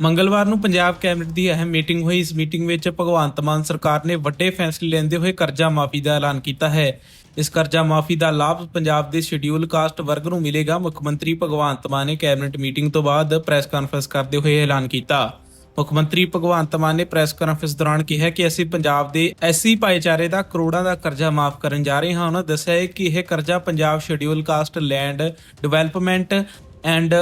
ਮੰਗਲਵਾਰ ਨੂੰ ਪੰਜਾਬ ਕੈਬਨਿਟ ਦੀ ਅਹਿਮ ਮੀਟਿੰਗ ਹੋਈ। ਇਸ ਮੀਟਿੰਗ ਵਿੱਚ ਭਗਵੰਤ ਮਾਨ ਸਰਕਾਰ ਨੇ ਵੱਡੇ ਫੈਸਲੇ ਲੈਂਦੇ ਹੋਏ ਕਰਜ਼ਾ ਮਾਫੀ ਦਾ ਐਲਾਨ ਕੀਤਾ ਹੈ। ਇਸ ਕਰਜ਼ਾ ਮਾਫੀ ਦਾ ਲਾਭ ਪੰਜਾਬ ਦੇ ਸ਼ਡਿਊਲ ਕਾਸਟ ਵਰਗ ਨੂੰ ਮਿਲੇਗਾ। ਮੁੱਖ ਮੰਤਰੀ ਭਗਵੰਤ ਮਾਨ ਨੇ ਕੈਬਨਿਟ ਮੀਟਿੰਗ ਤੋਂ ਬਾਅਦ ਪ੍ਰੈਸ ਕਾਨਫਰੰਸ ਕਰਦੇ ਹੋਏ ਐਲਾਨ ਕੀਤਾ। ਮੁੱਖ ਮੰਤਰੀ ਭਗਵੰਤ ਮਾਨ ਨੇ ਪ੍ਰੈਸ ਕਾਨਫਰੰਸ ਦੌਰਾਨ ਕਿਹਾ ਕਿ ਅਸੀਂ ਪੰਜਾਬ ਦੇ ਐਸਸੀ ਭਾਈਚਾਰੇ ਦਾ ਕਰੋੜਾਂ ਦਾ ਕਰਜ਼ਾ ਮਾਫ ਕਰਨ ਜਾ ਰਹੇ ਹਾਂ। ਉਹਨਾਂ ਦੱਸਿਆ ਹੈ ਕਿ ਇਹ ਕਰਜ਼ਾ Punjab schedule caste land development and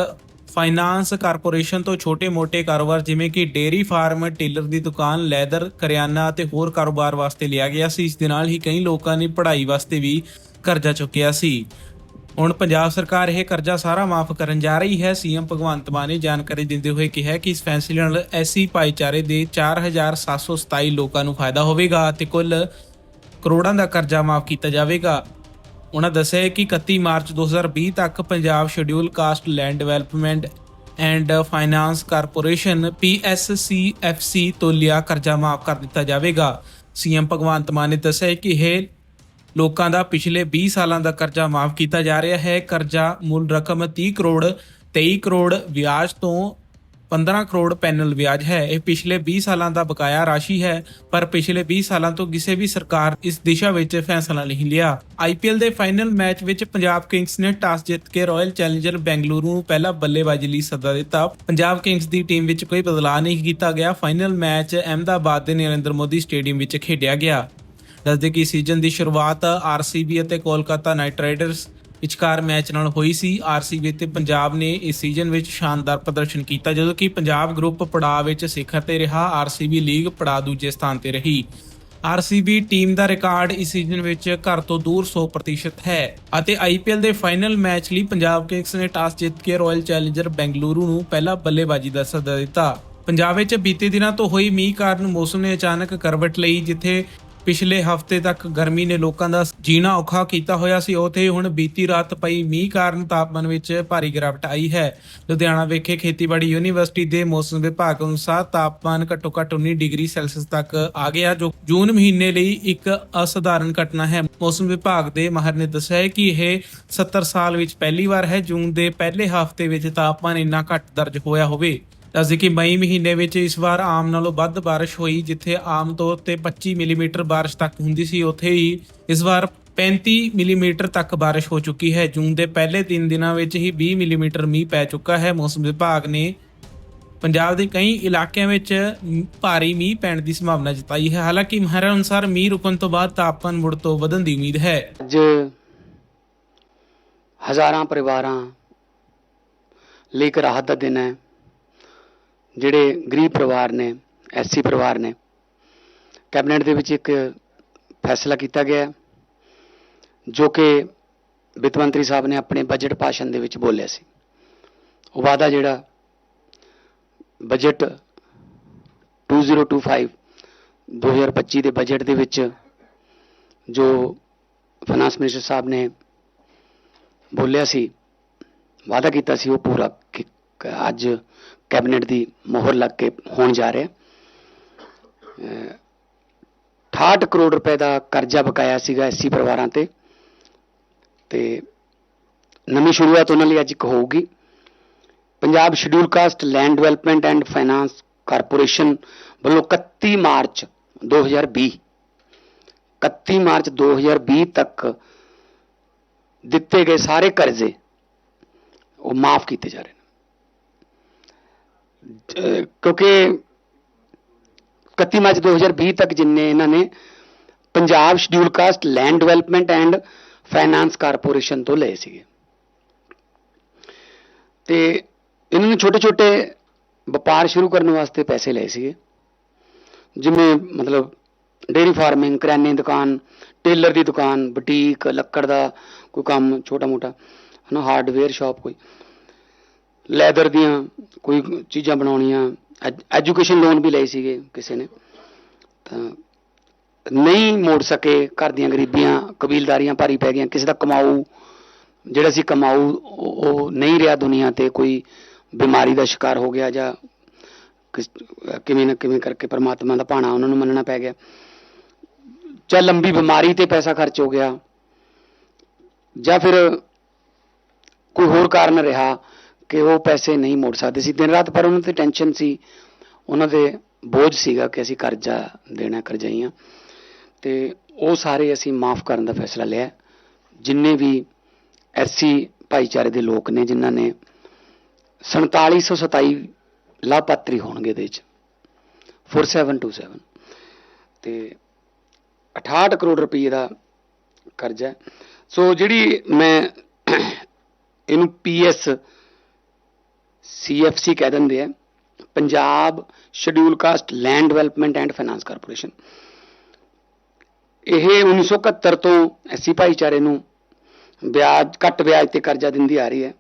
finance corporation ਤੋਂ ਛੋਟੇ-ਮੋਟੇ ਕਾਰੋਬਾਰ ਜਿਵੇਂ ਕਿ ਡੇਅਰੀ ਫਾਰਮ, ਟੇਲਰ ਦੀ ਦੁਕਾਨ, ਲੈਦਰ, ਕਰਿਆਨਾ ਅਤੇ ਹੋਰ ਕਾਰੋਬਾਰ ਵਾਸਤੇ ਲਿਆ ਗਿਆ ਸੀ। ਇਸ ਦੇ ਨਾਲ ਹੀ ਕਈ ਲੋਕਾਂ ਨੇ ਪੜ੍ਹਾਈ ਵਾਸਤੇ ਵੀ ਕਰਜ਼ਾ ਚੁੱਕਿਆ ਸੀ। ਹੁਣ ਪੰਜਾਬ ਸਰਕਾਰ ਇਹ ਕਰਜ਼ਾ ਸਾਰਾ ਮਾਫ ਕਰਨ ਜਾ ਰਹੀ ਹੈ। ਸੀਐਮ ਭਗਵੰਤ ਮਾਨ ਨੇ ਜਾਣਕਾਰੀ ਦਿੰਦੇ ਹੋਏ ਕਿਹਾ ਕਿ ਇਸ ਫੈਸਲੇ ਨਾਲ ਐਸੀ ਭਾਈਚਾਰੇ ਦੇ 4727 ਲੋਕਾਂ ਨੂੰ ਫਾਇਦਾ ਹੋਵੇਗਾ ਅਤੇ ਕੁੱਲ ਕਰੋੜਾਂ ਦਾ ਕਰਜ਼ਾ ਮਾਫ ਕੀਤਾ ਜਾਵੇਗਾ। ਉਹਨਾਂ ਦੱਸਿਆ ਕਿ 31 ਮਾਰਚ 2020 ਤੱਕ Punjab schedule caste land development and finance corporation PSCFC ਤੋਂ ਲਿਆ ਕਰਜ਼ਾ ਮਾਫ ਕਰ ਦਿੱਤਾ ਜਾਵੇਗਾ। ਸੀਐਮ ਭਗਵੰਤ ਮਾਨ ਨੇ ਦੱਸਿਆ ਕਿ ਇਹ ਲੋਕਾਂ ਦਾ ਪਿਛਲੇ 20 ਸਾਲਾਂ ਦਾ ਕਰਜ਼ਾ ਮਾਫ ਕੀਤਾ ਜਾ ਰਿਹਾ ਹੈ। ਕਰਜ਼ਾ ਮੁੱਲ ਰਕਮ 30 ਕਰੋੜ 23 ਕਰੋੜ ਵਿਆਜ ਤੋਂ 15 ਕਰੋੜ ਪੈਨਲ ਵਿਆਜ ਹੈ। ਇਹ ਪਿਛਲੇ 20 ਸਾਲਾਂ ਦਾ ਬਕਾਇਆ ਰਾਸ਼ੀ ਹੈ, ਪਰ ਪਿਛਲੇ 20 ਸਾਲਾਂ ਤੋਂ ਕਿਸੇ ਵੀ ਸਰਕਾਰ ਇਸ ਦਿਸ਼ਾ ਵਿੱਚ ਫੈਸਲਾ ਨਹੀਂ ਲਿਆ। ਆਈਪੀਐਲ ਦੇ ਫਾਈਨਲ ਮੈਚ ਵਿੱਚ ਪੰਜਾਬ ਕਿੰਗਸ ਨੇ ਟਾਸ ਜਿੱਤ ਕੇ ਰਾਇਲ ਚੈਲੰਜਰ ਬੈਂਗਲੁਰੂ ਨੂੰ ਪਹਿਲਾ ਬੱਲੇਬਾਜ਼ੀ ਲਈ ਸੱਦਾ ਦਿੱਤਾ। ਪੰਜਾਬ ਕਿੰਗਸ ਦੀ ਟੀਮ ਵਿੱਚ ਕੋਈ ਬਦਲਾਅ ਨਹੀਂ ਕੀਤਾ ਗਿਆ। ਫਾਈਨਲ ਮੈਚ ਅਹਿਮਦਾਬਾਦ ਦੇ ਨਰਿੰਦਰ ਮੋਦੀ ਸਟੇਡੀਅਮ ਵਿੱਚ ਖੇਡਿਆ ਗਿਆ। ਦੱਸਦੇ ਕਿ ਸੀਜ਼ਨ ਦੀ ਸ਼ੁਰੂਆਤ ਆਰਸੀਬੀ ਅਤੇ ਕੋਲਕਾਤਾ ਨਾਈਟ ਰਾਈਡਰਸ ਵਿਚਕਾਰ ਮੈਚ ਨਾਲ ਹੋਈ ਸੀ। ਆਰਸੀਬੀ ਤੇ ਪੰਜਾਬ ਨੇ ਇਸ ਸੀਜ਼ਨ ਵਿੱਚ ਸ਼ਾਨਦਾਰ ਪ੍ਰਦਰਸ਼ਨ ਕੀਤਾ, ਜਦੋਂ ਕਿ ਪੰਜਾਬ ਗਰੁੱਪ ਪੜਾਅ ਵਿੱਚ ਸਿਖਰ ਤੇ ਰਿਹਾ। ਆਰਸੀਬੀ ਲੀਗ ਪੜਾਅ ਦੂਜੇ ਸਥਾਨ ਤੇ ਰਹੀ। ਆਰਸੀਬੀ ਟੀਮ ਦਾ ਰਿਕਾਰਡ ਇਸ ਸੀਜ਼ਨ ਵਿੱਚ ਘਰ ਤੋਂ ਦੂਰ 100% ਹੈ ਅਤੇ ਆਈਪੀਐਲ ਦੇ ਫਾਈਨਲ ਮੈਚ ਲਈ ਪੰਜਾਬ ਕਿੰਗਸ ਨੇ ਟਾਸ ਜਿੱਤ ਕੇ ਰਾਇਲ ਚੈਲੰਜਰ ਬੈਂਗਲੁਰੂ ਨੂੰ ਪਹਿਲਾ ਬੱਲੇਬਾਜ਼ੀ ਦਾ ਸੱਦਾ ਦਿੱਤਾ। ਪੰਜਾਬ ਵਿੱਚ ਬੀਤੇ ਦਿਨਾਂ ਤੋਂ ਹੋਈ ਮੀਂਹ ਕਾਰਨ ਮੌਸਮ ਨੇ ਅਚਾਨਕ ਕਰਵਟ ਲਈ, ਜਿੱਥੇ ਪਿਛਲੇ ਹਫ਼ਤੇ ਤੱਕ ਗਰਮੀ ਨੇ ਲੋਕਾਂ ਦਾ ਜੀਣਾ ਔਖਾ ਕੀਤਾ ਹੋਇਆ ਸੀ। ਉਥੇ ਹੁਣ ਬੀਤੀ ਰਾਤ ਪਈ ਮੀਂਹ ਕਾਰਨ ਤਾਪਮਾਨ ਵਿੱਚ ਭਾਰੀ ਗਿਰਾਵਟ ਆਈ ਹੈ। ਲੁਧਿਆਣਾ ਵਿਖੇ ਖੇਤੀਬਾੜੀ ਯੂਨੀਵਰਸਿਟੀ ਦੇ ਮੌਸਮ ਵਿਭਾਗ ਅਨੁਸਾਰ ਤਾਪਮਾਨ ਘੱਟੋ ਘੱਟ 19 ਡਿਗਰੀ ਸੈਲਸੀਅਸ ਤੱਕ ਆ ਗਿਆ, ਜੋ ਜੂਨ ਮਹੀਨੇ ਲਈ ਇੱਕ ਅਸਧਾਰਨ ਘਟਨਾ ਹੈ। ਮੌਸਮ ਵਿਭਾਗ ਦੇ ਮਾਹਰ ਨੇ ਦੱਸਿਆ ਹੈ ਕਿ ਇਹ 70 ਸਾਲ ਵਿੱਚ ਪਹਿਲੀ ਵਾਰ ਹੈ। ਜੂਨ ਦੇ ਪਹਿਲੇ ਹਫ਼ਤੇ ਵਿੱਚ ਤਾਪਮਾਨ ਇੰਨਾ ਘੱਟ ਦਰਜ ਹੋਇਆ ਹੋਵੇ। ਦੱਸਦੇ ਕਿ ਮਈ ਮਹੀਨੇ ਵਿੱਚ ਇਸ ਵਾਰ ਆਮ ਨਾਲੋਂ ਵੱਧ ਬਾਰਿਸ਼ ਹੋਈ, ਜਿੱਥੇ ਆਮ ਤੌਰ ਤੇ 25 ਮਿਲੀਮੀਟਰ ਬਾਰਿਸ਼ ਤੱਕ ਹੁੰਦੀ ਸੀ, ਉੱਥੇ ਹੀ ਇਸ ਵਾਰ 35 ਮਿਲੀਮੀਟਰ ਤੱਕ ਬਾਰਿਸ਼ ਹੋ ਚੁੱਕੀ ਹੈ। ਜੂਨ ਦੇ ਪਹਿਲੇ 3 ਦਿਨਾਂ ਵਿੱਚ ਹੀ 20 ਮਿਲੀਮੀਟਰ ਮੀਂਹ ਪੈ ਚੁੱਕਾ ਹੈ। ਮੌਸਮ ਵਿਭਾਗ ਨੇ ਪੰਜਾਬ ਦੇ ਕਈ ਇਲਾਕਿਆਂ ਵਿੱਚ ਭਾਰੀ ਮੀਂਹ ਪੈਣ ਦੀ ਸੰਭਾਵਨਾ ਜਤਾਈ ਹੈ। ਹਾਲਾਂਕਿ ਮਾਹਰਾਂ ਅਨੁਸਾਰ ਮੀਂਹ ਰੁਕਣ ਤੋਂ ਬਾਅਦ ਤਾਪਮਾਨ ਮੁੜ ਤੋਂ ਵਧਣ ਦੀ ਉਮੀਦ ਹੈ। ਅੱਜ ਹਜ਼ਾਰਾਂ ਪਰਿਵਾਰਾਂ ਲਈ ਇੱਕ ਰਾਹਤ ਦਾ ਦਿਨ ਹੈ। ਜਿਹੜੇ ਗਰੀਬ ਪਰਿਵਾਰ ਨੇ ਐਸਸੀ ਪਰਿਵਾਰ ਨੇ, ਕੈਬਨਿਟ ਦੇ ਵਿੱਚ ਇੱਕ ਫੈਸਲਾ ਕੀਤਾ ਗਿਆ ਜੋ ਕਿ ਵਿੱਤ ਮੰਤਰੀ ਸਾਹਿਬ ਨੇ ਆਪਣੇ ਬਜਟ ਭਾਸ਼ਣ ਦੇ ਵਿੱਚ ਬੋਲਿਆ ਸੀ। ਉਹ ਵਾਅਦਾ ਜਿਹੜਾ ਬਜਟ 2025 2025 ਦੇ ਬਜਟ ਦੇ ਵਿੱਚ ਜੋ ਫਾਈਨਾਂਸ ਮਿਨਿਸਟਰ ਸਾਹਿਬ ਨੇ ਬੋਲਿਆ ਸੀ, ਵਾਅਦਾ ਕੀਤਾ ਸੀ ਉਹ ਪੂਰਾ ਕੀ- ਅੱਜ ਕੈਬਨਿਟ ਦੀ ਮੋਹਰ ਲੱਗ ਕੇ ਹੋਣ ਜਾ ਰਿਹਾ। ਹੈ। 68 ਕਰੋੜ ਰੁਪਏ ਦਾ ਕਰਜ਼ਾ ਬਕਾਇਆ ਸੀਗਾ ਐਸਸੀ ਪਰਿਵਾਰਾਂ ਤੇ। ਤੇ ਨਵੀਂ ਸ਼ੁਰੂਆਤ ਉਹਨਾਂ ਲਈ ਅੱਜ ਇੱਕ ਹੋਊਗੀ। Punjab schedule caste land development and finance corporation ਵੱਲੋਂ 31 ਮਾਰਚ 2020 31 ਮਾਰਚ 2020 ਤੱਕ ਦਿੱਤੇ ਗਏ ਸਾਰੇ ਕਰਜ਼ੇ ਉਹ ਮਾਫ ਕੀਤੇ ਜਾ ਰਹੇ ਕਿਉਂਕਿ 31 ਮਾਰਚ 2020 ਤੱਕ ਜਿੰਨੇ ਇਹਨਾਂ ਨੇ Punjab schedule caste land development and finance corporation ਤੋਂ ਲਏ ਸੀਗੇ। ਤੇ ਇਹਨਾਂ ਨੇ ਛੋਟੇ ਛੋਟੇ ਵਪਾਰ ਸ਼ੁਰੂ ਕਰਨ ਵਾਸਤੇ ਪੈਸੇ ਲਏ ਸੀਗੇ। ਜਿਵੇਂ ਮਤਲਬ ਡੇਰੀ ਫਾਰਮਿੰਗ, ਕਰਿਆਨੇ ਦੀ ਦੁਕਾਨ, ਟੇਲਰ ਦੀ ਦੁਕਾਨ, ਬੁਟੀਕ, ਲੱਕੜ ਦਾ ਕੋਈ ਕੰਮ ਛੋਟਾ ਮੋਟਾ ਹਨਾ ਹਾਰਡਵੇਅਰ ਸ਼ਾਪ ਕੋਈ। ਲੈਦਰ ਦੀਆਂ ਕੋਈ ਚੀਜ਼ਾਂ ਬਣਾਉਣੀਆਂ ਐਜੂਕੇਸ਼ਨ ਲੋਨ ਵੀ ਲਏ ਸੀਗੇ ਕਿਸੇ ਨੇ। ਤਾਂ ਨਹੀਂ ਮੋੜ ਸਕੇ ਘਰ ਦੀਆਂ ਗਰੀਬੀਆਂ, ਕਬੀਲਦਾਰੀਆਂ ਭਾਰੀ ਪੈ ਗਈਆਂ, ਕਿਸੇ ਦਾ ਕਮਾਊ, ਜਿਹੜਾ ਸੀ ਕਮਾਊ ਉਹ ਨਹੀਂ ਰਿਹਾ ਦੁਨੀਆ ਤੇ ਕੋਈ ਬਿਮਾਰੀ ਦਾ ਸ਼ਿਕਾਰ ਹੋ ਗਿਆ ਜਾਂ ਕਿਸ- ਕਿਵੇਂ ਨਾ ਕਿਵੇਂ ਕਰਕੇ ਪਰਮਾਤਮਾ ਦਾ ਭਾਣਾ ਉਹਨਾਂ ਨੂੰ ਮੰਨਣਾ ਪੈ ਗਿਆ। ਜਾਂ ਲੰਬੀ ਬਿਮਾਰੀ ਤੇ ਪੈਸਾ ਖਰਚ ਹੋ ਗਿਆ, ਜਾਂ ਫਿਰ ਕੋਈ ਹੋਰ ਕਾਰਨ ਰਿਹਾ। ਕਿ ਉਹ ਪੈਸੇ ਨਹੀਂ ਮੋੜ ਸਕਦੇ ਸੀ। ਦਿਨ ਰਾਤ ਪਰ ਉਹਨਾਂ ਤੇ ਟੈਨਸ਼ਨ ਸੀ। ਉਹਨਾਂ ਦੇ ਬੋਝ ਸੀਗਾ ਕਿ ਅਸੀਂ ਕਰਜ਼ਾ ਦੇਣਾ, ਕਰਜ਼ਾਈਆਂ। ਤੇ ਉਹ ਸਾਰੇ ਅਸੀਂ ਮਾਫ ਕਰਨ ਦਾ ਫੈਸਲਾ ਲਿਆ। ਜਿੰਨੇ ਵੀ ਐਸਸੀ ਭਾਈਚਾਰੇ ਦੇ ਲੋਕ ਨੇ, ਜਿਨ੍ਹਾਂ ਨੇ 4727 ਲਾਭਪਾਤਰੀ ਹੋਣਗੇ ਇਹਦੇ ਵਿੱਚ। 4727 ਤੇ 68 ਕਰੋੜ ਰੁਪਏ ਦਾ ਕਰਜ਼ਾ ਸੋ ਜਿਹੜੀ ਮੈਂ ਇਹਨੂੰ ਪੀਐਸ ਸੀਐਫਸੀ ਕਹਿ ਦਿੰਦੇ ਆ, Punjab schedule caste land development and finance corporation ਇਹ 1971 ਤੋਂ ਐਸੀ ਭਾਈਚਾਰੇ ਨੂੰ ਵਿਆਜ, ਘੱਟ ਵਿਆਜ ਤੇ ਕਰਜ਼ਾ ਦਿੰਦੀ ਆ ਰਹੀ ਹੈ।